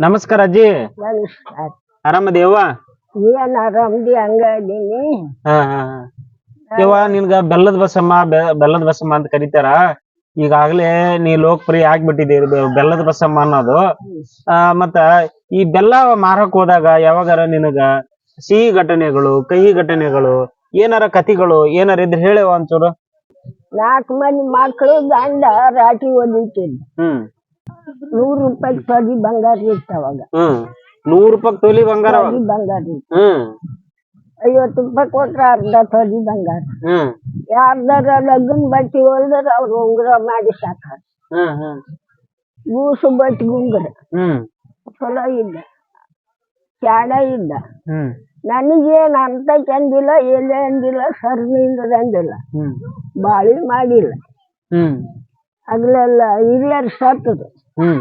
ನಮಸ್ಕಾರ ಅಜ್ಜಿ. ಆರಾಮದೇವ ಏನ್ ಆರಾಮದಿ ಹಂಗ. ಯವ್ವ ನಿನ್ಗ ಬೆಲ್ಲದ ಬಸಮ್ಮ ಬೆಲ್ಲದ ಬಸಮ್ಮ ಅಂತ ಕರೀತಾರ. ಈಗಾಗ್ಲೇ ನೀ ಲೋಕಪ್ರಿಯ ಆಗ್ಬಿಟ್ಟಿದೆ ಬೆಲ್ಲದ ಬಸಮ್ಮ ಅನ್ನೋದು. ಆ ಮತ್ತ ಈ ಬೆಲ್ಲ ಮಾರಕ್ ಹೋದಾಗ ಯಾವಾಗಾರ ನಿನಗ ಸಿಹಿ ಘಟನೆಗಳು ಕಹಿ ಘಟನೆಗಳು ಏನಾರ ಕತಿಗಳು ಏನಾರ ಇದ್ರೆ ಹೇಳೇವ ಒಂಚೂರು. ನಾಲ್ಕು ಮಂದಿ ಮಕ್ಕಳು ಗಂಡ ರಾಟಿ ಹ್ಮ್. ನೂರು ರೂಪಾಯಿ ತೊಲಿ ಬಂಗಾರ ಇತ್ತು ಅವಾಗ. ಹ್ಮ್. ನೂರ್ ರೂಪಾಯಿ ತೊಲಿ ಬಂಗಾರ. ತೊಲಿ ಬಂಗಾರ ಇತ್ತು. ಹ್ಮ್. ಐವತ್ತು ರೂಪಾಯಿ ಕೊಟ್ರ ಅರ್ಧ ತೊಲಿ ಬಂಗಾರ. ಹ್ಮ್. ಯಾರ್ದಾರ ಲಗ್ನ ಬಟ್ಟಿ ಹೋದ್ರ ಅವ್ರು ಉಂಗುರ ಮಾಡಿ ಸಾಕಾರ ಹ್ಮ್ ಹ್ಮ್. ಗೂಸು ಬಟ್ಟಿ ಉಂಗುರ. ಹ್ಮ್. ಚಲೋ ಇದ್ದ ಚಾಡ ಇದ್ದ ಹ್ಮ್. ನನಗೇನ್ ಅಂತ ಚಂದಿಲ್ಲ ಎಲೆ ಅಂದಿಲ್ಲ ಸರ್ನಿಂದ ಅಂದಿಲ್ಲ. ಹ್ಮ್. ಬಾಳಿ ಮಾಡಿಲ್ಲ. ಹ್ಮ್. ಇಲ್ಲ ಹಿರಿಯರು ಸತ್ತದು ಹ್ಮ್.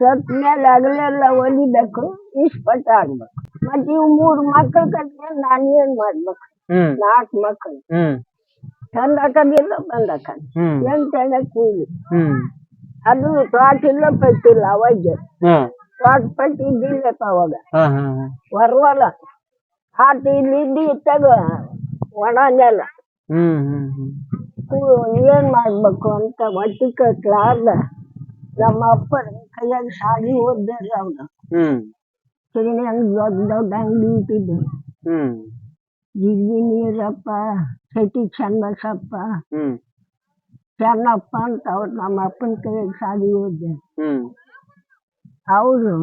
ಸತ್ ಮೇಲೆ ಅಗಲೆಲ್ಲ ಒಲಿಬೇಕು ಇಷ್ಟಪಟ್ಟ ಆಗ್ಬೇಕು ಮತ್ತೆ ಇವ್ ಮೂರು ಮಕ್ಕಳು ಕಟ್ಕೊಂಡು ನಾನು ಏನ್ ಮಾಡ್ಬೇಕು? ಹ್ಮ್. ನಾಲ್ಕು ಮಕ್ಕಳು ಹ್ಮ್. ತಂದ ಬಂದಕ್ಕ ಹ್ಮ್. ಕೂಲಿ. ಹ್ಮ್. ಅದು ತೋಟ ಇಲ್ಲ ಪಟ್ಟಿಲ್ಲ ಅವಾಗ ಹ್ಮ್ ತೋಟ ಪಟ್ಟಿ ಇದ್ದಿಲ್ಲಪ್ಪ ಅವಾಗ. ಹಾ ಹಾ ಹಾ. ಹೊರವಲ್ಲ ಆತ ಇಲ್ಲಿ ಇದ್ದು ಇತ್ತಾಗ ಒಣ ನೆಲ. ಹ್ಮ್ ಹ್ಮ್ ಹ್ಮ್. ಕೂ- ಏನ್ ಮಾಡ್ಬೇಕು ಅಂತ ಒಟ್ಟಿಗೆ ಕಟ್ಲಾರ್ದ ನಮ್ಮ ಅಪ್ಪನ ಕೈಯಾಗ ಶಾಲಿ ಓದ್ದಾರ ಅವ್ನು. ಹ್ಮ್. ಹಂಗ್ ದೊಡ್ಡ ದೊಡ್ಡ ಅಂಗಡಿ ಇಟ್ಟಿದ್ದು ಹ್ಮ್. ಜಿಗ್ಗಿ ನೀರಪ್ಪ ಶೆಟ್ಟಿ ಚನ್ನಸಪ್ಪ ಹ್ಮ್. ಚೆನ್ನಪ್ಪ ಅಂತ ಅವ್ರು ನಮ್ಮ ಅಪ್ಪನ ಕೈಯಾಗ ಶಾಲಿ ಓದ್ದೆ ಹ್ಮ್. ಅವರು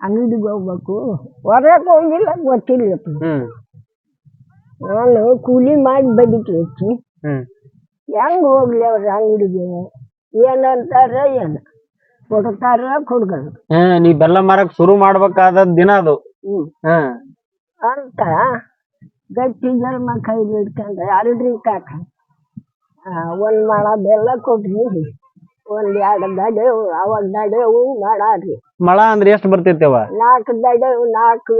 ಅಂಗಡಿಗೆ ಹೋಗ್ಬೇಕು. ಹೊರಗೆ ಹೋಗಿಲ್ಲ ಗೊತ್ತಿಲ್ಲ ಹ್ಮ್. ನಾನು ಕೂಲಿ ಮಾಡಿ ಬದುಕಿ ಹೆಂಗ್ ಹೋಗ್ಲಿ ಅವ್ರ ಅಂಗಡಿಗೆ? ಏನಂತಾರ ಏನ? ಕೊಡ್ತಾರ ಕೊಡ್ಗಲ್ಲ ಹ್ಮ್ ನೀ ಬೆಲ್ಲ ಮಾರಕ್ ಶುರು ಮಾಡ್ಬೇಕಾದ ದಿನ ಅದು. ಹ್ಮ್. ಹಾ. ಅಂತ ಗಟ್ಟಿ ಜನ್ಮ ಕೈ ಹಿಡ್ಕೊಂಡ್ರೆ ಅಲ್ರಿ ಕಾಕ ಒಂದ್ ಮಳ ಬೆಲ್ಲ ಕೊಟ್ರಿ ಒಂದ್ ಎರಡು ದಡೆವು ಅವಾಗ ದಡೆವು ಮಾಡಾರಿ. ಮಳ ಅಂದ್ರೆ ಎಷ್ಟ್ ಅವ? ನಾಲ್ಕು ದಡೆವು ನಾಲ್ಕು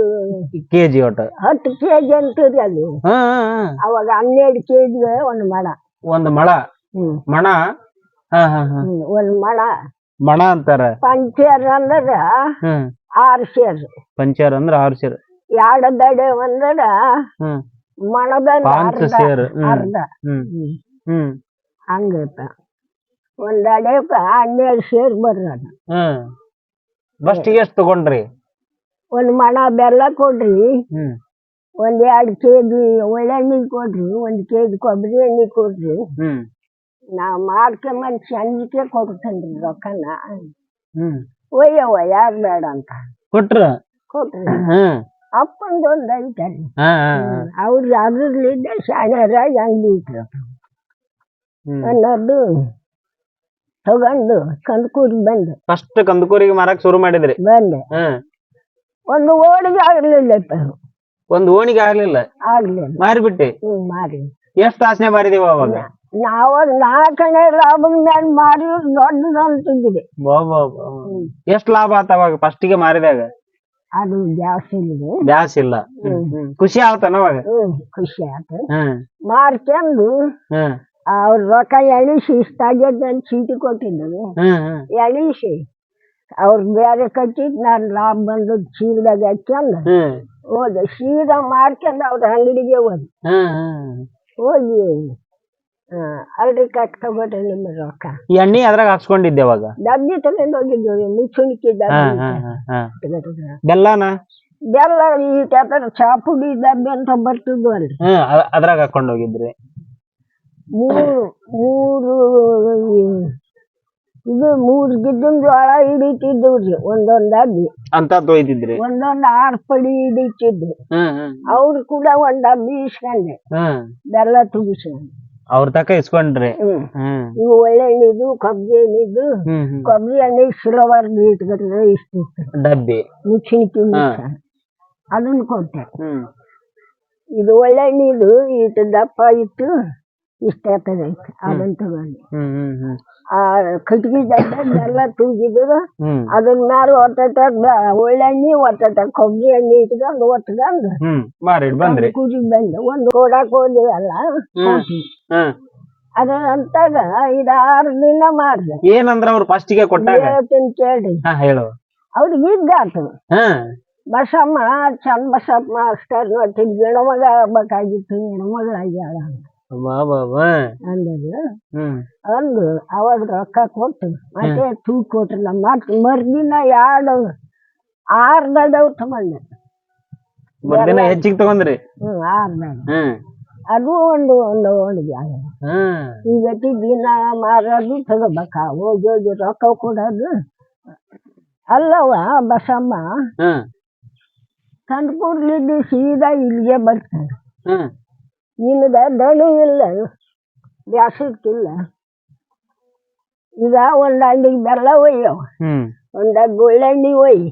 ಕೆಜಿ ಒಟ್ಟು. ಹತ್ತು ಕೆಜಿ ಅಂತೀರಿ ಅದು ಹ್ಮ್ ಅವಾಗ ಹನ್ನೆರಡು ಕೆಜಿ ಒಂದ್ ಮಳ. ಒಂದ್ ಮಳ. ಹ್ಮ್. ಮಣ ಹಾ ಹಾ ಹಾ. ಹ್ಮ್ ಒಂದ್ ಮಳ ಮಣ ಅಂತಾರ. ಪಂಚರ್ ಅಂದ್ರ ಹ್ಮ್. ಆರು ಸೇರು. ಪಂಚರ್ ಅಂದ್ರ ಆರು ಸೇರ್. ಎರಡು ದಡೆ ಒಂದ್ರ ಮಣದ ಮಣದಲ್ಲಿ ಪಾಂಚ ಅರ್ಧ ಸೇರು. ಹ್ಮ್. ಅರ್ಧ. ಹ್ಮ್. ಹ್ಮ್. ಹ್ಮ್. ಹಂಗತ್ತ ಒಂದ್ ಅಡೆ ಹನ್ನೆರಡು ಸೇರ್ ಬರ್ರಿ ಹ್ಮ್. ಎಷ್ಟ್ ತಗೊಂಡ್ರಿ? ಒಂದ್ ಮಣ ಬೆಲ್ಲ ಕೊಡ್ರಿ. ಹ್ಮ್. ಒಂದ್ ಎರಡು ಕೆಜಿ ಒಳ್ಳೆಣ್ಣೆ ಕೊಡ್ರಿ. ಒಂದ್ ಕೆಜಿ ಕೊಬ್ಬರಿ ಎಣ್ಣೆ ಕೊಡ್ರಿ. ಹ್ಮ್. ನಾ ಮಾಡ್ಕೊಂಬಂದ್ ಕೊಡ್ತೇನೆ ಕೊಡ್ತೇನ್ರಿ ರೊಕ್ಕನ. ಹ್ಮ್. ಒಯ್ಯವ್ವ ಯಾರು ಬೇಡ ಅಂತ. ಕೊಟ್ರ? ಕೊಟ್ರಿ. ಹ್ಮ್ ಅಪ್ಪಂದು ಒಂದು ಹಾ ಹಾ ಹಾ. ಅವ್ರು ಅದ್ರಲ್ಲಿದ್ದ ಶಾಣ್ಯರಾಗಿ ಅಂಗಡಿ ಇಟ್ರು ಹ್ಮ್. ಅನ್ನೋದು ತಗೊಂಡು ಕಂದ್ಕೂರಿ ಬಂದೆ. ಫಸ್ಟ್ ಕಂದಕೂರಿಗೆ ಮಾರಕ್ ಶುರು ಮಾಡಿದ್ರಿ? ಬಂದೆ. ಹ್ಮ್ ಒಂದು ಓಣಿಗೆ ಆಗ್ಲಿಲ್ಲ ಒಂದ್ ಓಣಿಗೆ ಆಗ್ಲಿಲ್ಲ? ಆಗ್ಲಿಲ್ಲ. ಮಾರಿಬಿಟ್ಟಿ? ಹ್ಮ್ ಮಾರಿ ಎಷ್ಟ್ ಆಸನೆ ಮಾರಿದೀವ ಅವಾಗ? ನಾವಾಗ ನಾಲ್ಕನೇ ಲಾಭ ಮೇಲೆ ಮಾರಿ ದೊಡ್ಡ ಅಂತಿದ್ವಿ. ಎಷ್ಟ್ ಲಾಭ ಆತ ಫಸ್ಟ್ಗೆ ಮಾರಿದಾಗ? ಅದು ಜಾಸ್ತಿ ಇದೆ ಬ್ಯಾಸ್ ಇಲ್ಲ. ಖುಷಿ ಆವತ್ತನ ಅವಾಗ? ಹ್ಮ್ ಖುಷಿ ಆಯ್ತ ಹ್ಮ್ ಮಾರ್ಕೊಂಡು ಹ್ಮ್ ಅವ್ರ ರೊಕ್ಕ ಎಳಿಸಿ ಇಷ್ಟಾಗ್ಯದ ಚೀಟಿ ಕೊಟ್ಟಿದ್ದರು. ಹ್ಮ್ ಎಳಿಸಿ ಅವ್ರು ಬೇರೆ ಕಟ್ಟಿದ್ ನಾನು ಲಾಭ ಬಂದು ಚೀಲದಾಗ ಹಾಕ್ಯಂದು ಹ್ಮ್ ಹೋದೆ. ಸೀದಾ ಮಾರ್ಕೊಂಡು ಅವ್ರ ಅಂಗಡಿಗೆ ಹೋದ್. ಹ್ಮ್ ಹ್ಮ್ ಹೋಗಿ ಕಟ್ ತಗೋರಿ ನಿಮ್ಮ ರೊಕ್ಕ. ಎಣ್ಣೆ ಅದ್ರಾಗ ಹಾಕ್ಸ್ಕೊಂಡಿದ್ದೆ ಅವಾಗ. ಡಬ್ಬಿ ತಗೊಂಡು ಹೋಗಿದ್ದೇವೆ ಹಾ ಬೆಲ್ಲನ? ಬೆಲ್ಲ ಈ ತರ ಚಾಪುಡಿ ಡಬ್ಬಿ ಅಂತ ಬರ್ತಿದ್ವು ಅಲ್ರಿ ಅದ್ರಾಗ ಹಾಕೊಂಡ್ ಹೋಗಿದ್ರಿ. ಮೂರು ಮೂರು ಈ- ಇದು ಮೂರು ಗಿಡ್ಡನ್ ಜೋಳ ಹಿಡಿತಿದ್ದವ್ರಿ ಒಂದೊಂದ್ ಡಬ್ಬಿ. ಅಂತ ತೊಯ್ತಿದ್ರಿ ಒಂದೊಂದ್ ಆರ್ ಪಡಿ ಹಿಡಿತಿದ್ರು ಅವ್ರು ಕೂಡ ಒಂದ್ ಡಬ್ಬಿ ಇಸ್ಕೊಂಡೆ. ಬೆಲ್ಲ ತುಂಬಿಸ್ಕೊಂಡು. ಅವ್ರ ತಕ ಇಸ್ಕೊಂಡ್ರಿ. ಹ್ಮ್. ಇವು ಒಳ್ಳೆ ಎಣ್ಣಿದು ಕೊಬ್ಬರಿ ಎಣ್ಣಿದು ಹ್ಮ್ ಎಣ್ಣೆ ಸಿಲವರ್ ಇಟ್ಕೊಂಡ್ರೆ ಇಷ್ಟು. ಡಬ್ಬಿ. ಮುಚ್ಚಿಣಿಕೆ ಅದನ್ನ ಕೊಟ್ಟೆ. ಹ್ಮ್. ಇದು ಒಳ್ಳೆ ಎಣ್ಣಿದು ಇಟ್ಟು ದಪ್ಪ ಇಟ್ಟು ಇಷ್ಟ ತಗೈತೆ ಅದನ್ನ ತಗೊಂಡು. ಆ ಕಟ್ಗಿ ಜಡ್ಡ ಬೆಲ್ಲ ಅದನ್ನ ಮ್ಯಾಲ ಒತ್ತಟ ಒಳ್ಳೆ ಎಣ್ಣೆ ಕೊಬ್ಬರಿ ಎಣ್ಣೆ ಇಟ್ಕೊಂಡು ಒತ್ಕೊಂಡು ಮಾರಿಡ್ ಬಂದ್ರಿ. ಕುದಿ ಬಂದೆ ಒಂದು ಕೊಡಕ್ ಹೋದಿವಲ್ಲ. ಅದ್ರ ಅಂತಾಗ ಇದು ಆರು ದಿನ ಮಾಡ್ದೆ. ಏನಂದ್ರ ಅವ್ರು ಫಸ್ಟ್ಗೆ ಕೊಟ್ಟಾಗ? ಹೇಳ್ತೀನಿ ಕೇಳ್ರಿ. ಹಾ ಹೇಳು. ಅವ್ರಿಗೆ ಇದ್ದಾತು ಬಸಮ್ಮ ಚಂದ ಬಸಮ್ಮ ಅಷ್ಟೇ ನೋಡ್ತೀನಿ ಗಿಡಮಗ ಆಗ್ಬೇಕಾಗಿತ್ತು ಹೆಣ್ಮಗಳಾಗ್ಯಾಳ ಬಾ ಬಾ ಬಾ ಅಂದದು ಹ್ಮ್. ಅಂದು ಅವಾಗ ರೊಕ್ಕ ಕೊಟ್ಟು ಮತ್ತೆ ತೂ ನಮ್ಮ ಮತ್ತೆ ಮರ್ದಿನ ಎರಡು ಆರು ದಡವ್ ತಗೊಂಡೆ ಮರ್ದಿನ ಹೆಚ್ಚಿಗೆ ತಗೊಂಡ್ರಿ? ಹ್ಮ್ ಆರು ದಡ ಹ್ಮ್. ಅದು ಒಂದು ಒಂದು ಒಂದು ಜಾಗ. ಹ್ಮ್. ಈಗ ದಿನ ಮಾರೋದು ತಗೋಬೇಕ. ಹೋಗಿ ಹೋಗಿ ರೊಕ್ಕ ಕೊಡೋದು. ಅಲ್ಲವ ಬಸಮ್ಮ. ಹ್ಮ್. ಕಂದ್ಕೂಡ್ಲಿದ್ದು ಸೀದಾ ಇಲ್ಲಿಗೆ ಬರ್ತಾರೆ. ಹ್ಮ್. ನಿನಗ ದಣಿ ಇಲ್ಲ ಬ್ಯಾಸಕ್ಕಿಲ್ಲ. ಈಗ ಒಂದ್ ಅಂಡಿಗೆ ಬೆಲ್ಲ ಒಯ್ಯವ ಹ್ಮ್. ಒಂದ ಗುಳ್ಳೆಣ್ಣಿ ಒಯ್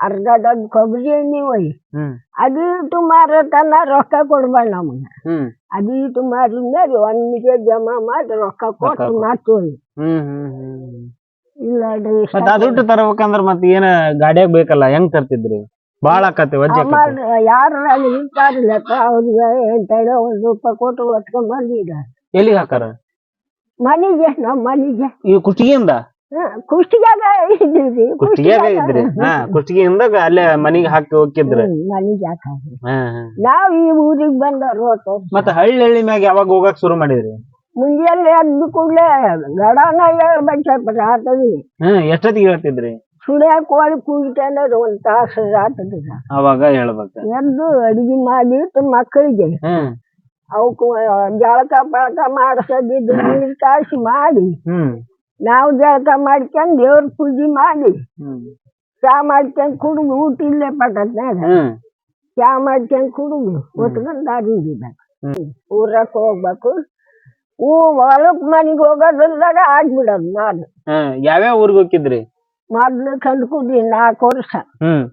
ಅರ್ಧ ದೊಡ್ಡ ಕೊಬ್ಬರಿ ಎಣ್ಣೆ ಒಯ್ ಹ್ಮ್. ಅದಿಟ್ಟು ಮಾರತನ ರೊಕ್ಕ ಕೊಡ್ಬೇಡ ನಮಗ. ಹ್ಮ್. ಅದಿಟ್ಟು ಮಾರಿದ್ಮೇಲೆ ಒಂದಿಗೆ ಜಮಾ ಮಾಡಿ ರೊಕ್ಕ ಕೊಟ್ಟು ಮಾಡ್ತೀವಿ ಇಲ್ಲ ಸೊ ತರಬೇಕಂದ್ರೆ ತರಬೇಕಂದ್ರ ಮತ್ ಏನ ಗಾಡ್ಯಾಗ ಬೇಕಲ್ಲ ಹೆಂಗ್ ತರ್ತಿದ್ರಿ? ಬಾಳ ಆಕತಿ ವಜ್ಜೆ. ಯಾರು ಅವ್ರಿಗೆ ಒಂದ್ ರೂಪಾಯಿ ಕೊಟ್ಟು ಹೊತ್ಕೊಂಡ್ ಬಂದಿದ ಎಲ್ಲಿಗ್ ಹಾಕಾರ ಮನೆಗೆ ನಮ್ಮ ಮನೆಗೆ. ಈ ಕುಟ್ಟಿಗೆಯಿಂದ ಕುಷ್ಟಿಗ್ಯಾಗ ಇದ್ರಿ? ಹಾ ಕುಷ್ಟಿಗೆಯಿಂದ ಅಲ್ಲೇ ಮನಿಗ್ ಹಾಕಿ ಹೋಗಿದ್ರಿ ಮನೆಗೆ ನಾವ್ ಈ ಊರಿಗೆ ಬಂದವ್ರು ಮತ್ತೆ ಹಳ್ಳಿ ಹಳ್ಳಿ ಮ್ಯಾಗ ಯಾವಾಗ ಹೋಗಕ್ ಶುರು ಮಾಡಿದ್ರಿ? ಮುಂಜಾನೆ ಎದ್ದು ಕೂಡಲೇ ಗಡನ ಹೇಳ್ಬೇಕು ರಾತ್ರಿ ಹ್ಮ್ ಎಷ್ಟೊತ್ತಿಗೆ ಹೇಳ್ತಿದ್ರಿ? ಸುಳ್ಯಾಕ ಕೋಳಿ ಕೂಗಿತಾನೆ ಒಂದ್ ತಾಸು ಆತದ ಅವಾಗ ಹೇಳ್ಬೇಕು. ಎದ್ದು ಅಡಿಗೆ ಮಾಡಿ ಮಕ್ಕಳಿಗೆ. ಹ್ಮ್. ಅವಕ್ಕೆ ಜಳಕ ಪಳಕ ಮಾಡಿಸೋದಿದ್ದು ನೀರು ಕಾಯಿಸಿ ಮಾಡಿ. ಹ್ಮ್. ನಾವು ಜಳಕ ಮಾಡ್ಕೊಂಡು ದೇವ್ರ ಪೂಜೆ ಮಾಡಿ. ಹ್ಮ್. ಚಾ ಮಾಡ್ಕೊಂಡು ಕುಡಿದು ಊಟ ಇಲ್ಲೇ ಪಟ್ಟದ್ನಾಗ ಹ್ಮ್. ಚಾ ಮಾಡ್ಕೊಂಡು ಕುಡಿದು ಹೊತ್ಕೊಂಡು ದಾರಿ ಹಿಡಿಬೇಕು ಊರಕ್ಕೆ ಹೋಗ್ಬೇಕು. ಹೂ ಹೊಲಕ್ ಮನೆಗೆ ಹೋಗೋದ್ರದಾಗ ಆಗ್ಬಿಡೋದು ನಾನು ಹ್ಮ್. ಯಾವ್ಯಾವ ಊರಿಗೆ ಹೋಗಿದ್ರಿ ಮೊದ್ಲು ಕಂದ್ಕೂಡ್ರಿ ನಾಲ್ಕು ವರ್ಷ. ಹ್ಮ್.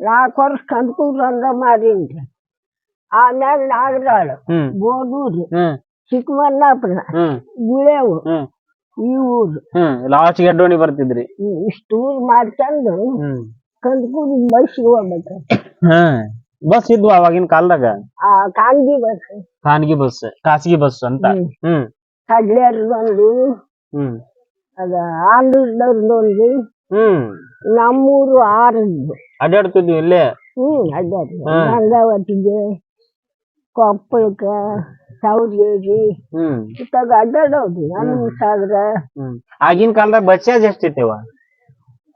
ನಾಲ್ಕು ವರ್ಷ ಕಂದ್ಕೂಡ್ರು ಅಂದ ಮಾಡಿ ಆಮೇಲೆ ನಾಗರಾಳು ಹ್ಮ್. ಬೋದೂರು ಹ್ಮ್. ಚಿಕ್ಕಮಲ್ಲಾಪುರ ಹ್ಮ್. ಗುಳೇವು ಹ್ಮ್. ಈ ಊರು. ಹ್ಮ್. ಲಾಸ್ಟ್ ಗಡ್ಡೋಣಿ ಬರ್ತಿದ್ರಿ. ಇಷ್ಟು ಊರು ಮಾಡ್ಕೊಂಡು ಹ್ಮ್. ಕಂದ್ಕೂಡಿ ಬಸ್ಸಿಗೆ ಹೋಗ್ಬೇಕು. ಹ್ಮ್. ಬಸ್ ಇದ್ವು ಅವಾಗಿನ ಕಾಲದಾಗ? ಆ ಕಾಂಗಿ ಬಸ್. ಖಾನಗಿ ಬಸ್ ಖಾಸಗಿ ಬಸ್ ಅಂತ. ಹ್ಮ್. ಹ್ಮ್. ಕಡ್ಲೇರ್ದೊಂದು ಹ್ಮ್. ಅದ ಆಂಧ್ರದವ್ರದೊಂದು ಹ್ಮ್. ನಮ್ಮೂರು ಆರದ್ದು ಅಡ್ಡಾಡ್ತಿದ್ವಿ ಇಲ್ಲೇ? ಹ್ಮ್ ಅದೇ ಹ್ಮ್. ಗಂಗಾವತಿಗೆ ಕೊಪ್ಪಳಕ್ಕ ಸೌದೇರಿ ಹ್ಮ್. ಇತ್ತಾಗ ಅಡ್ಡಾಡೋದು ನಾನು ಸಾಗರ ಹ್ಮ್. ಆಗಿನ ಕಾಲದಾಗ ಬಸ್ ಚಾರ್ಜ್ ಎಷ್ಟಿತ್ತೇವ?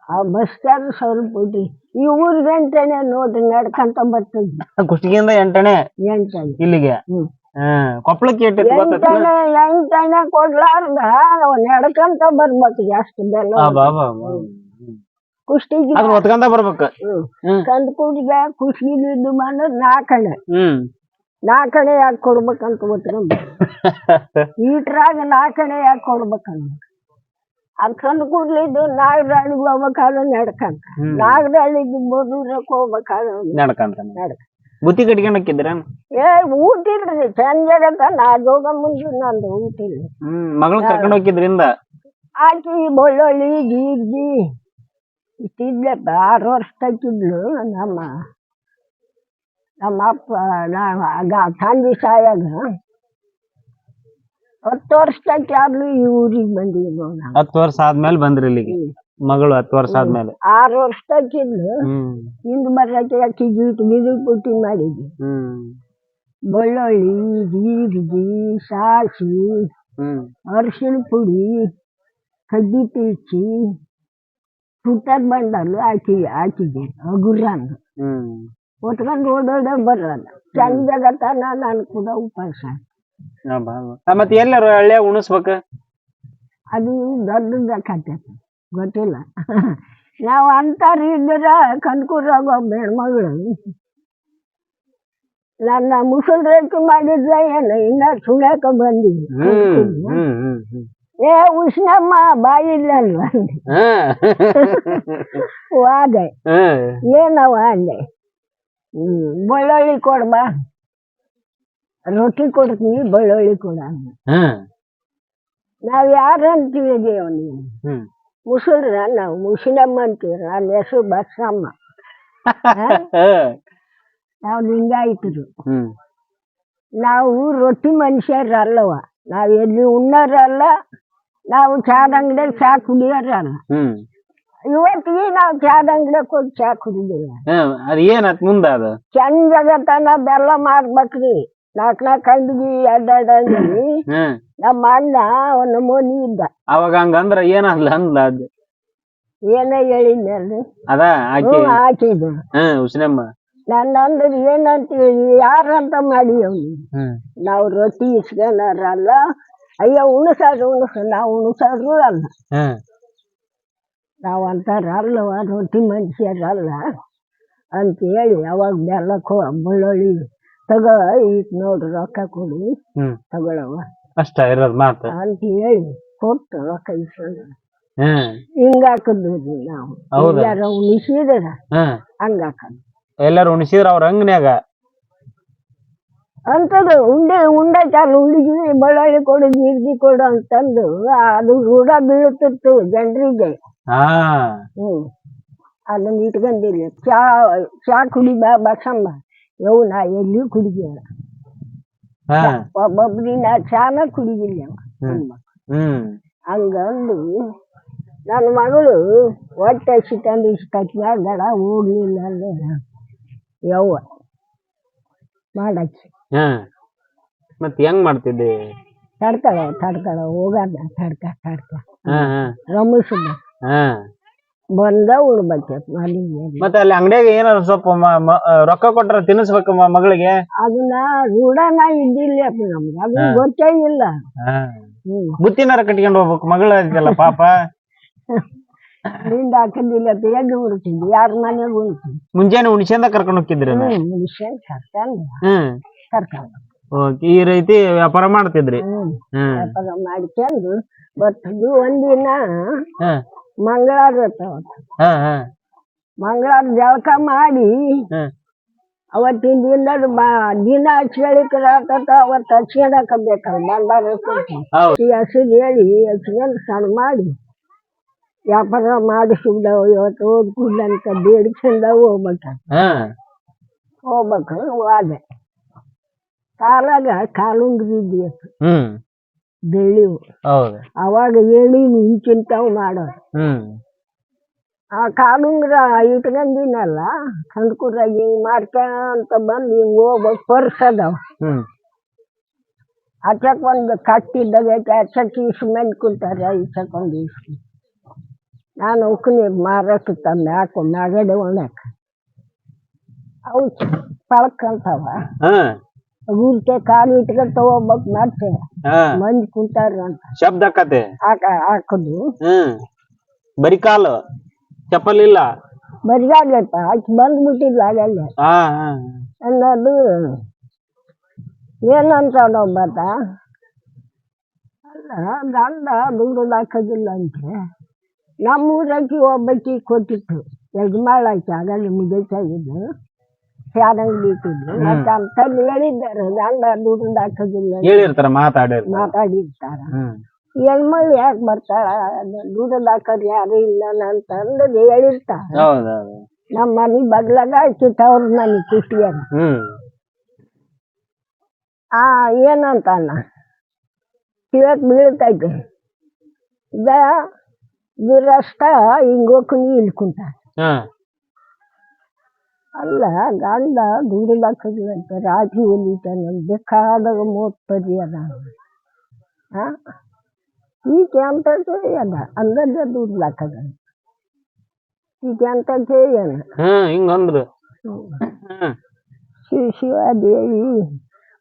ಆ ಬಸ್ ಚಾರ್ಜ್ ಸ್ವಲ್ಪ ಐತಿ ಈ ಊರಿಗೆ ಎಂಟನೇ ನೋಡ್ರಿ ನಡ್ಕಂತ ಬರ್ತದೆ. ಕುಷ್ಟಗಿಯಿಂದ ಎಂಟನೇ? ಎಂಟನೇ. ಇಲ್ಲಿಗೆ? ಹ್ಮ್. ಹ್ಮ್ ಕೊಪ್ಪಳಕ್ಕೆ ಎಷ್ಟಿತ್ತು ಗೊತ್ತೈತಿ ಎಂಟನೇ ಎಂಟನೇ ಕೊಡ್ಲಾರ್ದ ನಡ್ಕಂತ ಬರ್ಬೇಕು ಜಾಸ್ತಿ ಬೆಲ್ಲ ಬಾ ಕುಷ್ಟಿಲಿದ್ದು ಬಂದ್ರೆ ನಾಲ್ಕಣೆ ಹ್ಮ್. ನಾಲ್ಕಣೆ ಯಾಕೆ ಕೊಡ್ಬೇಕಂತ ಗೊತ್ತಿರಂಬ ಈಟ್ರಾಗ ನಾಲ್ಕಣೆ ಯಾಕೆ ಕೊಡ್ಬೇಕಂತ. ಅದ್ ಕೂಡ್ಲಿದ್ದು ನಾಗರಹಳ್ಳಿಗೆ ಹೋಗ್ಬೇಕಾದ್ರೆ ನಡ್ಕಂತ. ಹ್ಮ್. ನಾಗರಹಳ್ಳಿಗೆ ಬೋದೂರಕ್ಕೆ ಹೋಗ್ಬೇಕಾದ್ರೆ ನಡ್ಕಂತ ನಡ್ಕ ಬುತ್ತಿ ಕಟ್ಕೊಂಡು ಹಾಕಿದ್ರ ಏ ಊಟ ಇಲ್ರಿ ಚಂದ ನಾದೋಗ ಮುಂದೆ ನಂದು ಊಟ. ಇಲ್ಲ ಮಗಳ್ ಕರ್ಕೊಂಡ್ ಹೋಗಿದ್ರಿಂದ ಆಕಿ ಬೊಳ್ಳೊಳ್ಳಿ ಜೀರ್ಗಿ ಇಷ್ಟಿದ್ಲಪ್ಪ ಆರು ವರ್ಷ ತಕ್ಕಿದ್ಲು ನಮ್ಮ ನಮ್ಮ ಅಪ್ಪ ನಾವು ಆಗ ತಂದೆ ಸಾಯಾಗ ಹತ್ತು ವರ್ಷ ತಕ್ಕಿ ಆದ್ಲು ಈ ಊರಿಗೆ ಬಂದಿದ್ವು ನಾವು ಹತ್ತು ವರ್ಷ ಆದ್ಮೇಲೆ ಬಂದ್ರಿ ಇಲ್ಲಿಗೆ ಮಗಳು ಹತ್ತು ವರ್ಷ ಆದ್ಮೇಲೆ ಆರು ವರ್ಷ ತಕ್ಕಿದ್ಲು ಹ್ಮ್ ಹಿಂದ್ ಬರಕ್ಕೆ ಅಕ್ಕಿ ಗೀಟ್ ಗಿಡಿ ಪುಟ್ಟಿ ಮಾಡಿದ್ವಿ ಹ್ಮ್ ಬೆಳ್ಳುಳ್ಳಿ ಜೀರಿಗೆ ಸಾಸಿವೆ ಹ್ಮ್ ಅರಿಶಿಣ ಪುಡಿ ಕಡ್ಡಿ ಪೀಚಿ ಸುಟ್ಟದ್ ಬಂಡಲು ಹಾಕಿ ಹಾಕಿದ್ದೆ ಹಗುರನ್ನ ಹ್ಮ್ ಹೊತ್ಕೊಂಡು ಓಡೋಡ ಬರೋಲ್ಲ ಚಂದಗತನ ನಾನು ಕೂಡ ಉಪವಾಸ ಹಾ, ಬಾ, ಬಾ. ಆ, ಮತ್ ಎಲ್ಲಾರು ಹಳ್ಳಿಯಾಗ ಉಣಿಸ್ಬೇಕ ಅದು ದೊಡ್ಡದಕ್ಕತ್ತೆ ಗೊತ್ತಿಲ್ಲ ನಾವು ಅಂತಾರ ಇದ್ದೀರ ಕನ್ಕೂರಾಗ ಒಬ್ಬ ಹೆಣ್ಮಗಳು ನನ್ನ ಮುಸುಲ್ ರೇಖೆ ಮಾಡಿದ್ರೆ ಏನು ಇನ್ನ ಸುಳ್ಯಾಕ ಬಂದಿದ್ವಿ ಹ್ಮ್ ಹ್ಮ್ ಹ್ಮ್ ಹ್ಮ್ ಏ ಉಷ್ಣಮ್ಮ ಬಾಯಿಲ್ಲ ಅಲ್ವಾ. ಹಾ. ಹ್ಮ್ ಏನವ ಅಂದೆ. ಹ್ಮ್ ಬೆಳ್ಳುಳ್ಳಿ ಕೊಡ್ಬಾ ರೊಟ್ಟಿ ಕೊಡ್ತೀನಿ ಬೆಳ್ಳುಳ್ಳಿ ಕೊಡ ಅಂದ. ನಾವ್ ಯಾರು ಅಂತೀವಿ ದೇವ್ ನೀವು ಹ್ಮ್. ಮುಸುಳ್ರ ನಾವು ಮುಸುಳಮ್ಮ ಅಂತೀವಿ. ನನ್ನ ಹೆಸರು ಬಸಮ್ಮ. ನಾವು ಲಿಂಗಾಯಿತರು. ಹ್ಮ್. ನಾವು ರೊಟ್ಟಿ ಮನುಷ್ಯರಲ್ಲವ ನಾವು ಎಲ್ಲಿ ಉಣ್ಣರಲ್ಲ ನಾವು ಚಾದ ಅಂಗಡಿಯಲ್ಲಿ ಚಾ ಕುಡಿಯೋರ ಹ್ಮ್. ಇವತ್ತಿಗೆ ನಾವು ಚಾದ ಅಂಗಡಿಗೆ ಹೋಗಿ ಚಾ ಕುಡಿದಿಲ್ಲ. ಹ್ಮ್ ಏನತ್ ಮುಂದ ಅದು? ಚಂದಗತನ ಬೆಲ್ಲ ಮಾರ್ಬೇಕ್ರಿ ನಾಲ್ಕ ನಾಲ್ಕು ಅಂಗಡಿ ಎರಡ್ ಎರಡು ಅಂಗಡಿ. ಹ್ಮ್ ನಮ್ಮ ಅಣ್ಣ ಒಂದು ಮೋನಿ ಇದ್ದ. ಅವಾಗ ಹಂಗಂದ್ರ ಏನಲ್ಲ ಅಂದ್ಲ ಅದ್? ಏನೇ ಹೇಳಿದ್ನಲ್ಲಿ ಅದ? ಆಕಿ. ಹ್ಞೂ ಹಾಕಿದ್ದು ಹ್ಮ್ ನನ್ನ ಅಂದ್ರೆ ಏನಂತ ಯಾರಂತ ಮಾಡಿ ಅವ್ನು. ಹ್ಮ್. ನಾವು ರೊಟ್ಟಿ ಇಸ್ಕೊಂಡಾರಲ್ಲ ಅಯ್ಯೋ ಉಣಸಾರು ಉಣಸ ನಾವು ಉಣಸಾರು ಅಲ್ಲ. ನಾವು ಅಂತಾರಲ್ಲವ ರೊಟ್ಟಿ ಮನುಷ್ಯರಲ್ಲ ಅಂತ ಹೇಳಿ ಅವಾಗ ಬೆಲ್ಲಕ್ಕೋ ಬೆಳ್ಳುಳ್ಳಿ ತಗೋ ಈಗ ನೋಡ್ರಿ ರೊಕ್ಕ ಕೊಡಿ. ತಗೊಳವ ಅಷ್ಟ ಇರೋದ್ ಮಾತು. ಅಂತ ಹೇಳಿ ಕೊಟ್ಟು ರೊಕ್ಕ ಇಸ್ಕೊಂಡು. ಹ್ಮ್ ಹಿಂಗ ಹಾಕಿದ್ವಿ ನಾವು. ಎಲ್ಲಾರು ಉಣಿಸಿದ್ರ? ಹ್ಮ್ ಹಂಗ ಹಾಕೋದು. ಎಲ್ಲಾರು ಉಣಿಸಿದ್ರ ಅವ್ರ ಅಂಗನ್ಯಾಗ ಅಂತದು ಉಂಡೆ ಉಂಡೆ ಚಾಲು ಉಂಡಿಗೆ ಬೆಳ್ಳುಳ್ಳಿ ಕೊಡು ಜೀರಿಗೆ ಕೊಡು ಅಂತಂದು ಅದು ರೂಢ ಬೀಳುತ್ತಿತ್ತು ಜನರಿಗೆ. ಹಾ ಹ್ಮ್. ಅದನ್ನ ಇಟ್ಕೊಂಡಿಲ್ಲ ಚಾ ಚಾ ಕುಡಿ ಬಾ ಬಸಮ್ಮ. ಯವ್ ನಾ ಎಲ್ಲಿ ಕುಡಿದಿಲ್ಲ. ಹಾ. ಒಬ್ಬೊಬ್ರಿನ ಚಾನ ಕುಡಿದಿಲ್ಲ ಅವ. ಹ್ಮ್. ಹ್ಮ್. ಹಂಗಂದು ನನ್ನ ಮಗಳು ಹೊಟ್ಟೆ ಹಸಿತಂದು ಇಷ್ಟು ಬೇಡ ಹೋಗ್ಲಿಲ್ಲ ಅಂದ್ರೆ ಯವ್ವ ಮಾಡಕ್ಕೆ. ಹ್ಮ್ ಮತ್ ಹೆಂಗ್ ಮಾಡ್ತಿದ್ದಿ? ತಡ್ಕಳ ತಡ್ಕಳ ಹೋಗಾದ ತಡ್ಕ ತಡ್ಕ. ಹಾ ಹಾ. ಹ್ಮ್ ಬಂದ ಉಳ್ಬೇಕು ಮನೆಗೆ ಮತ್ತೆ ಅಲ್ಲಿ ಅಂಗಡಿಯಾಗ ಏನಾರ ಸ್ವಲ್ಪ ಮ- ಮ- ರೊಕ್ಕ ಕೊಟ್ರ ತಿನ್ನಿಸ್ಬೇಕು ಮ- ಮಗಳಿಗೆ? ಅದನ್ನ ರೂಢನ ಇದ್ದಿಲ್ಲ ಅಪ್ಪ ನಮ್ಗೆ. ಅದು ಗೊತ್ತೇ ಇಲ್ಲ. ಹ್ಮ್. ಬುತ್ತಿನಾರ ಕಟ್ಕೊಂಡ್ ಹೋಗ್ಬೇಕು ಮಗಳ ಪಾಪ. ನಿಂದ ಹಾಕಂದಿಲ್ಲ ಅಂತ ಎಲ್ಲಿ ಉಣ್ತಿದ್ವಿ ಯಾರ ಮನೆಗೆ ಉಣ್ತಿದ್ವಿ ಮುಂಜಾನೆ ಹುಣಸೆಂದ ಕರ್ಕೊಂಡ್ ಹೋಗ್ತಿದ್ರಿ ಹ್ಮ್ ಕರ್ಕೊಂಡು ಹ್ಮ್. ಕರ್ಕೊಂಡು ಓಕೆ ಈ ರೀತಿ ವ್ಯಾಪಾರ ಮಾಡ್ತಿದ್ರಿ? ಹ್ಮ್ ಹ್ಮ್. ವ್ಯಾಪಾರ ಮಾಡ್ಕೊಂಡು ಬರ್ತಿದ್ವಿ ಒಂದಿನ. ಹ್ಮ್ ಮಂಗಳಾರ ಇರ್ತಾವ ಹಾ ಹಾ. ಮಂಗಳವಾರ ಜಳಕ ಮಾಡಿ ಹ್ಮ್ ಅವತ್ತಿನ ದಿನದ ಬಾ ದಿನ ರಾತತ್ತ ಅವತ್ತು ಹಚ್ಕೊಳಕ ಬೇಕಲ್ಲ ಬಂದಾಗ ಹೌದ್. ಈ ಹಸಿರು ಹೇಳಿ ಹಚ್ಕೊಂಡು ಸಣ್ಣ ಮಾಡಿ ವ್ಯಾಪಾರ ಮಾಡಿಸಿದ್ದವು ಇವತ್ತು ಓದ್ಕೂಡ್ಲ ಅಂತ ಬೇಡ್ಕೊಂಡ ಹೋಗ್ಬೇಕು. ಹಾ. ಹೋಗ್ಬೇಕು ಹೋದೆ ಕಾಲಾಗ ಕಾಲುಂಗ್ರಿ ಹ್ಮ್. ಬೆಳಿವು ಹೌದು. ಅವಾಗ ಹೇಳಿ ಇಂಚಿಂತಾವ್ ಮಾಡೋರು. ಹ್ಮ್. ಆ ಕಾಲುಂಗ್ರ ಇಟ್ಕೊಂಡಿನಲ್ಲ ಕಂದ್ಕೂರಾಗ ಹಿಂಗ್ ಮಾಡ್ಕೊಂತ ಬಂದು ಹಿಂಗ್ ಹೋಗ್ಬೇಕು ಪರ್ಸ್ ಅದಾವ. ಹ್ಮ್. ಆಚಕ್ ಒಂದು ಕಟ್ಟಿದ್ದಾಗೈತೆ ಆಚಕ್ ಇಷ್ಟು ಮಂದಿ ಕುಂತಾರೆ ಈಚಕ್ ಒಂದು ಇಷ್ಟು ನಾನು ಉಕ್ಕನಿ ಮಾರಕ್ಕೆ ತಂದೆ ಹಾಕು ಮ್ಯಾಗಡೆ ಒಣಕ. ಅವು ಪಳಕ್ಕಂತಾವ ಹಾ. ಊರ್ಕೆ ಕಾಲು ಇಟ್ಕೊಂತ ಹೋಗ್ಬೇಕು ಮತ್ತೆ ಹಾ. ಮಂದಿ ಕುಂತಾರ ಅಂತ. ಶಬ್ದ ಆಕತೆ? ಹಾಕ ಹಾಕುದು. ಹ್ಮ್ ಬರಿ ಕಾಲು? ಚಪ್ಪಲ್ ಇಲ್ಲ? ಬರಿಗಾಗೈತ ಆಕಿ ಬಂದ್ಬಿಟ್ಟಿದ್ಲ ಆಗಲ್ಲ ಹಾ ಹಾ. ಅನ್ನೋದು ಏನಂತ ಒಬ್ಬತ್ತ ಅಲ್ಲ ಗಂಡ ದುಡ್ಡು ಹಾಕೋದಿಲ್ಲ ಅಂತೆ. ನಮ್ಮೂರಕ್ಕೆ ಒಬ್ಬಕ್ಕಿ ಕೊಟ್ಟಿತ್ತು. ಯಜಮಾಳ ಆಯ್ತು ಆಗಲ್ಲ ಮುಗಿತಾಗಿದ್ದು ಶಾರಂಗಿ ಇಟ್ಟಿದ್ರು ಮತ್ತೆ ಅಂತಲ್ಲಿ ಹೇಳಿದ್ದಾರೆ ಗಂಡ ದುಡ್ಡು ಹಾಕೋದಿಲ್ಲ ಹೇಳಿರ್ತಾರ ಮಾತಾಡಿರ್ತಾರ. ಹೆಣ್ಮಗಳು ಯಾಕೆ ಬರ್ತಾಳ? ದುಡ್ಡು ಹಾಕೋದು ಯಾರು ಇಲ್ಲ ಅಂತಂದು ಹೇಳಿರ್ತಾರ. ಹೌದೌದು. ನಮ್ಮ ಮನೆ ಬಗ್ಲಾಗ ಆಯ್ತಿತ್ತು ಅವ್ರ ಮನೆ ಕುಟ್ಟಿಯಾರ ಹ್ಮ್. ಆ ಏನಂತಾನ ಇವತ್ತು ಬೀಳ್ತೈತೆ ಇದ ದುರಷ್ಟ ಹಿಂಗ್ ಹೋಗ್ಕೊಂಡು ಇಲ್ಲಿ ಕುಂತ ಹಾ. ಅಲ್ಲ ಗಂಡ ದುಡ್ಡು ಅಂತ ರಾಜಿ ಹೊಲಿತಾನ ಬೇಕಾದಾಗ ಮೂವತ್ತು ಪದಿ ಅದ. ಆ ಈಕೆ ಅಂತ ಅದ ಅಂದದ್ದೇ ದುಡ್ಡು ಹಾಕದ. ಈಕೆ ಅಂತ ಏನ ಹ್ಮ್ ಹಿಂಗಂದ್ರು ಹ್ಮ್. ಶಿವ ದೇವಿ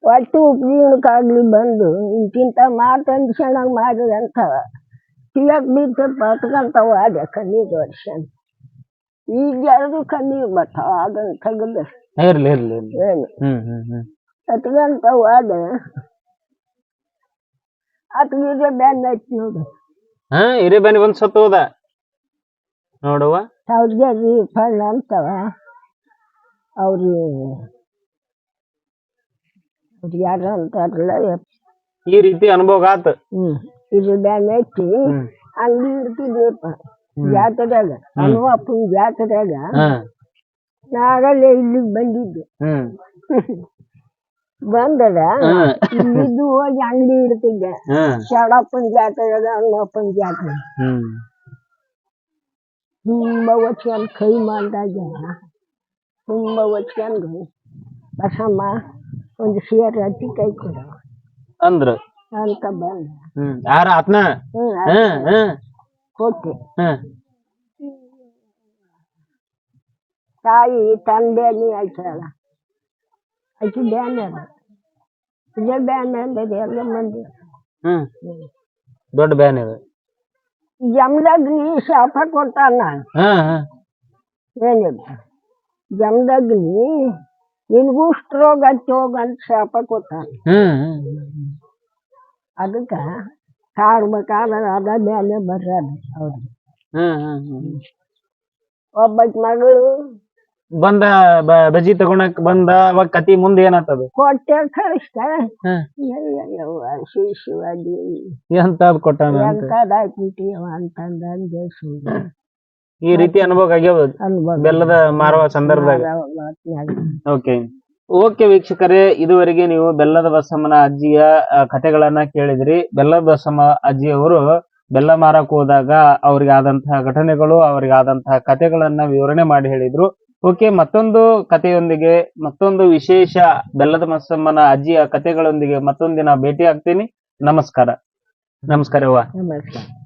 ಒಟ್ಟು ಉಪಜೀವನಕ್ಕಾಗ್ಲಿ ಬಂದು ಇಂತಿಂತ ಮಾತಂದು ಚೆನ್ನಾಗಿ ಮಾಡಿದಂತ ತಿಳಕ್ ಬಿದ್ದು ಬರ್ತಕ್ಕಂಥವು ಅದೇ ಕಣ್ಣಿಗೆ ವರ್ಷ. ಈಗ ಎರಡು ಕಣ್ಣಿಗೆ ಬರ್ತಾವ ಅದನ್ನ ತೆಗೆದು. ಇರ್ಲಿ ಇರ್ಲಿ ಇರ್ಲಿ. ಏನು? ಹ್ಮ್ ಹ್ಮ್ ಹ್ಮ್. ಹತ್ಕಂತಾವ ಅದ ಬ್ಯಾನ್ ಐತಿ ನೋಡು. ಹಾ ಹಿರೇ ಬನ್ನಿ ಬಂದ್ ಸತ್ತು ಹೋದ. ನೋಡುವ. ಸೌದ್ಯಾಗಿ ಫಳ್ಳ ಅಂತವ. ಅವ್ರು ಅವ್ರು ಯಾರು ಅಂತಾರಲ್ಲ ಈ ರೀತಿ ಅನುಭವ ಆತ. ಹ್ಮ್. ಇದು ಅಲ್ಲಿ ಐತಿ ಹ್ಮ್. ಅಂಗಡಿ ಇಡ್ತಿದ್ವಿಪ್ಪ ಜಾತ್ರೆದಾಗ ಹನುಮಪ್ಪನ ಅಪ್ಪನ ಹಾ. ನಾಗಲ್ಲೇ ಇಲ್ಲಿಗೆ ಬಂದಿದ್ದೆ. ಬಂದದ? ಇಲ್ಲಿದ್ದು ಹೋಗಿ ಅಂಗಡಿ ಇಡ್ತಿದ್ದೆ ಶಾಡಪ್ಪನ ಜಾತ್ರೆದಾಗ ಅನ್ನಪ್ಪನ ಹನುಮಪ್ಪನ ಜಾತ್ರೆ. ತುಂಬಾ ತುಂಬ ಒಚ್ಕೊಂಡು ಕೈ ಮಾಡಿದಾಗ. ತುಂಬಾ ಒಚ್ಕೊಂಡು ಬಸಮ್ಮ ಒಂದು ಸೇರ್ ಹತ್ತಿ ಕೈ ಕೊಡು. ಅಂದ್ರು. ಅಂತ ಬಂದ ಹ್ಮ್ ಯಾರ ಆತ್ನ ಹ್ಞೂ ಹ್ಮ್ ಹ್ಮ್ ಕೊಟ್ಟೆ ಹ್ಮ್ ತಾಯಿ ತಂದೆನಿ ಆಯ್ತಾಳ ಆಕೆ ಬ್ಯಾನ್ ಅದ ಇದೇ ಬ್ಯಾನ್ ಅಂದದ ಎಲ್ಲ ಮಂದಿ ಹ್ಮ್ ದೊಡ್ಡ ಬ್ಯಾನ್ ಇದು ಜಮದಗ್ನಿ ಶಾಪ ಕೊಟ್ಟಾನ ಹಾ ಹಾ ಏನಿಲ್ಲ ಜಮದಗ್ನಿ ನಿನಗೂ ಸ್ಟ್ರೋಗ್ ಹಚ್ಚಿ ಹೋಗಂತ ಶಾಪ ಕೊಟ್ಟಾನ ಹ್ಮ್ ಹ್ಮ್ ಅದಕ್ಕೆ ಕಾಡ್ಬೇಕಾದ್ರೆ ಅದ ಮೇಲೆ ಬರ್ರಿ ಅವ್ರು ಹ್ಮ್ ಹ್ಮ್ ಹ್ಮ್. ಒಬ್ಬಾಕಿ ಮಗಳು ಬಂದ ಬ- ಬಜ್ಜಿ ತಗೊಳಕ್ ಬಂದ ಅವಾಗ ಕತಿ ಮುಂದೆ ಏನಾತದ ಕೊಟ್ಟೆ ಕಳಿಸ್ತ. ಹ್ಮ್. ಶಿವ ಶಿವಾಜಿ. ಎಂತ ಕೊಟ್ಟಾನ ಅಂತ. ಅಂತಂದ ಅಂದೆ ಈ ರೀತಿ ಅನುಭವ ಆಗ್ಯಾವ? ಅನ್ಬೋದು ಬೆಲ್ಲದ ಮಾರುವ ಸಂದರ್ಭದಾಗ. ಓಕೆ ಓಕೆ ವೀಕ್ಷಕರೇ, ಇದುವರೆಗೆ ನೀವು ಬೆಲ್ಲದ ಬಸಮ್ಮನ ಅಜ್ಜಿಯ ಕಥೆಗಳನ್ನ ಕೇಳಿದ್ರಿ. ಬೆಲ್ಲದ ಬಸಮ್ಮ ಅಜ್ಜಿಯವರು ಬೆಲ್ಲ ಮಾರಕ್ ಹೋದಾಗ ಅವ್ರಿಗೆ ಆದಂತಹ ಘಟನೆಗಳು, ಅವ್ರಿಗೆ ಆದಂತಹ ಕಥೆಗಳನ್ನ ವಿವರಣೆ ಮಾಡಿ ಹೇಳಿದ್ರು. ಓಕೆ, ಮತ್ತೊಂದು ಕಥೆಯೊಂದಿಗೆ, ಮತ್ತೊಂದು ವಿಶೇಷ ಬೆಲ್ಲದ ಬಸಮ್ಮನ ಅಜ್ಜಿಯ ಕಥೆಗಳೊಂದಿಗೆ ಮತ್ತೊಂದಿನ ಭೇಟಿ ಆಗ್ತೀನಿ ನಮಸ್ಕಾರ ನಮಸ್ಕಾರ ನಮಸ್ಕಾರ.